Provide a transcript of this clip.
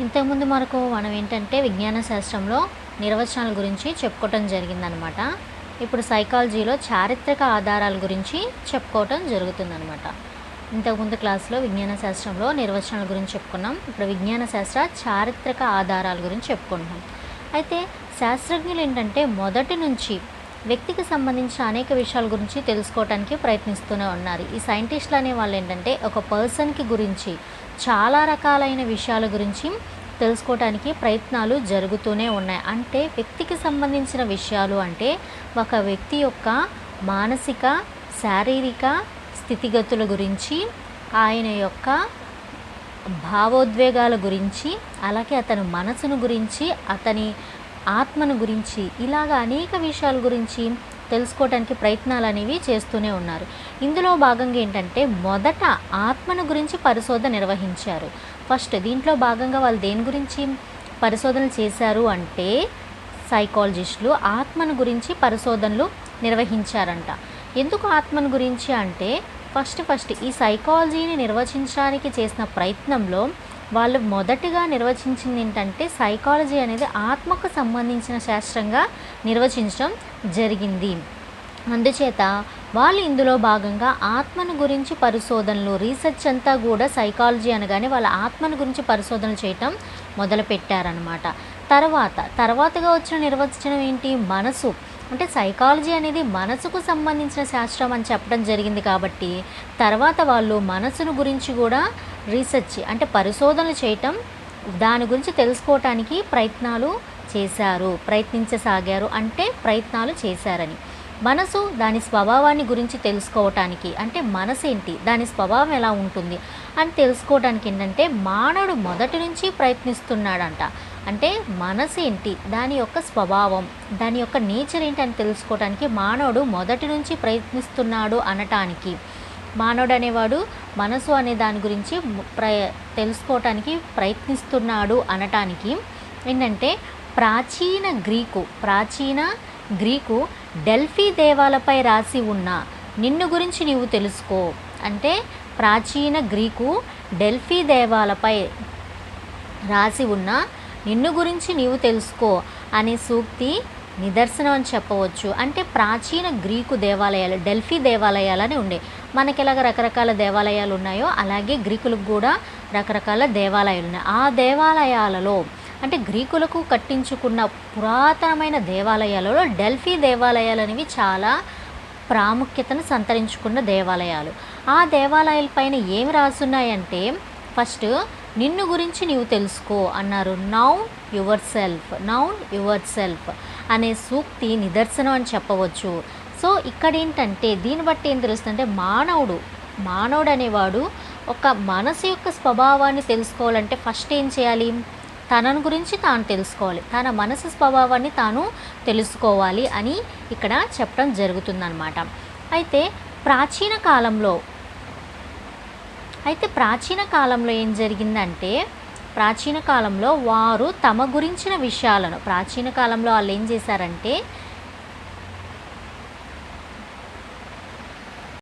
ఇంతకుముందు మనకు మనం ఏంటంటే విజ్ఞాన శాస్త్రంలో నిర్వచనాల గురించి చెప్పుకోవటం జరిగిందనమాట. ఇప్పుడు సైకాలజీలో చారిత్రక ఆధారాల గురించి చెప్పుకోవటం జరుగుతుందనమాట. ఇంతకుముందు క్లాస్లో విజ్ఞాన శాస్త్రంలో నిర్వచనాల గురించి చెప్పుకున్నాం. ఇప్పుడు విజ్ఞాన శాస్త్ర చారిత్రక ఆధారాల గురించి చెప్పుకుంటున్నాం. అయితే శాస్త్రజ్ఞులు ఏంటంటే మొదటి నుంచి వ్యక్తికి సంబంధించిన అనేక విషయాల గురించి తెలుసుకోవడానికి ప్రయత్నిస్తూనే ఉన్నారు. ఈ సైంటిస్టులు అనే వాళ్ళు ఏంటంటే ఒక పర్సన్కి గురించి చాలా రకాలైన విషయాల గురించి తెలుసుకోవడానికి ప్రయత్నాలు జరుగుతూనే ఉన్నాయి. అంటే వ్యక్తికి సంబంధించిన విషయాలు అంటే ఒక వ్యక్తి యొక్క మానసిక శారీరక స్థితిగతుల గురించి ఆయన యొక్క భావోద్వేగాల గురించి అలాగే అతని మనసును గురించి అతని ఆత్మను గురించి ఇలాగ అనేక విషయాల గురించి తెలుసుకోవడానికి ప్రయత్నాలు అనేవి చేస్తూనే ఉన్నారు. ఇందులో భాగంగా ఏంటంటే మొదట ఆత్మను గురించి పరిశోధన నిర్వహించారు. ఫస్ట్ దీంట్లో భాగంగా వాళ్ళు దేని గురించి పరిశోధనలు చేశారు అంటే సైకాలజిస్టులు ఆత్మను గురించి పరిశోధనలు నిర్వహించారంట. ఎందుకు ఆత్మను గురించి అంటే ఫస్ట్ ఫస్ట్ ఈ సైకాలజీని నిర్వచించడానికి చేసిన ప్రయత్నంలో వాళ్ళు మొదటిగా నిర్వచించింది ఏంటంటే సైకాలజీ అనేది ఆత్మకు సంబంధించిన శాస్త్రంగా నిర్వచించడం జరిగింది. అందుచేత వాళ్ళు ఇందులో భాగంగా ఆత్మను గురించి పరిశోధనలు రీసెర్చ్ అంతా కూడా సైకాలజీ అనగానే వాళ్ళ ఆత్మను గురించి పరిశోధనలు చేయటం మొదలుపెట్టారనమాట తర్వాత తర్వాతగా వచ్చిన నిర్వచనం ఏంటి? మనసు. అంటే సైకాలజీ అనేది మనసుకు సంబంధించిన శాస్త్రం అని చెప్పడం జరిగింది కాబట్టి తర్వాత వాళ్ళు మనసును గురించి కూడా రీసెర్చ్ అంటే పరిశోధనలు చేయటం దాని గురించి తెలుసుకోవటానికి ప్రయత్నాలు చేశారు ప్రయత్నించసాగారు అంటే ప్రయత్నాలు చేశారని. మనసు దాని స్వభావాన్ని గురించి తెలుసుకోవటానికి అంటే మనసు ఏంటి దాని స్వభావం ఎలా ఉంటుంది అని తెలుసుకోవడానికి ఏంటంటే మానవుడు మొదటి నుంచి ప్రయత్నిస్తున్నాడంట. అంటే మనసు ఏంటి దాని యొక్క స్వభావం దాని యొక్క నేచర్ ఏంటి అని తెలుసుకోవడానికి మానవుడు మొదటి నుంచి ప్రయత్నిస్తున్నాడు అనటానికి. మానవుడు అనేవాడు మనసు అనే దాని గురించి ప్ర తెలుసుకోవటానికి ప్రయత్నిస్తున్నాడు అనటానికి ఏంటంటే ప్రాచీన గ్రీకు ప్రాచీన గ్రీకు డెల్ఫీ దేవాలపై రాసి ఉన్న నిన్ను గురించి నీవు తెలుసుకో అంటే ప్రాచీన గ్రీకు డెల్ఫీ దేవాలపై రాసి ఉన్న నిన్ను గురించి నీవు తెలుసుకో అనే సూక్తి నిదర్శనం అని చెప్పవచ్చు. అంటే ప్రాచీన గ్రీకు దేవాలయాలు డెల్ఫీ దేవాలయాలని ఉండే. మనకి ఎలాగ రకరకాల దేవాలయాలు ఉన్నాయో అలాగే గ్రీకులకు కూడా రకరకాల దేవాలయాలు ఉన్నాయి. ఆ దేవాలయాలలో అంటే గ్రీకులకు కట్టించుకున్న పురాతనమైన దేవాలయాలలో డెల్ఫీ దేవాలయాలు అనేవి చాలా ప్రాముఖ్యతను సంతరించుకున్న దేవాలయాలు. ఆ దేవాలయాల పైన ఏమి రాసున్నాయంటే ఫస్ట్ నిన్ను గురించి నీవు తెలుసుకో అన్నారు. Known yourself known yourself. అనే సూక్తి నిదర్శనం అని చెప్పవచ్చు. సో ఇక్కడ ఏంటంటే దీన్ని బట్టి ఏం తెలుస్తుందంటే మానవుడు మానవుడు అనేవాడు ఒక మనసు యొక్క స్వభావాన్ని తెలుసుకోవాలంటే ఫస్ట్ ఏం చేయాలి? తనను గురించి తాను తెలుసుకోవాలి. తన మనసు స్వభావాన్ని తాను తెలుసుకోవాలి అని ఇక్కడ చెప్పడం జరుగుతుందన్నమాట. అయితే ప్రాచీన కాలంలో అయితే ప్రాచీన కాలంలో ఏం జరిగిందంటే ప్రాచీన కాలంలో వారు తమ గురించిన విషయాలను ప్రాచీన కాలంలో వాళ్ళు ఏం చేశారంటే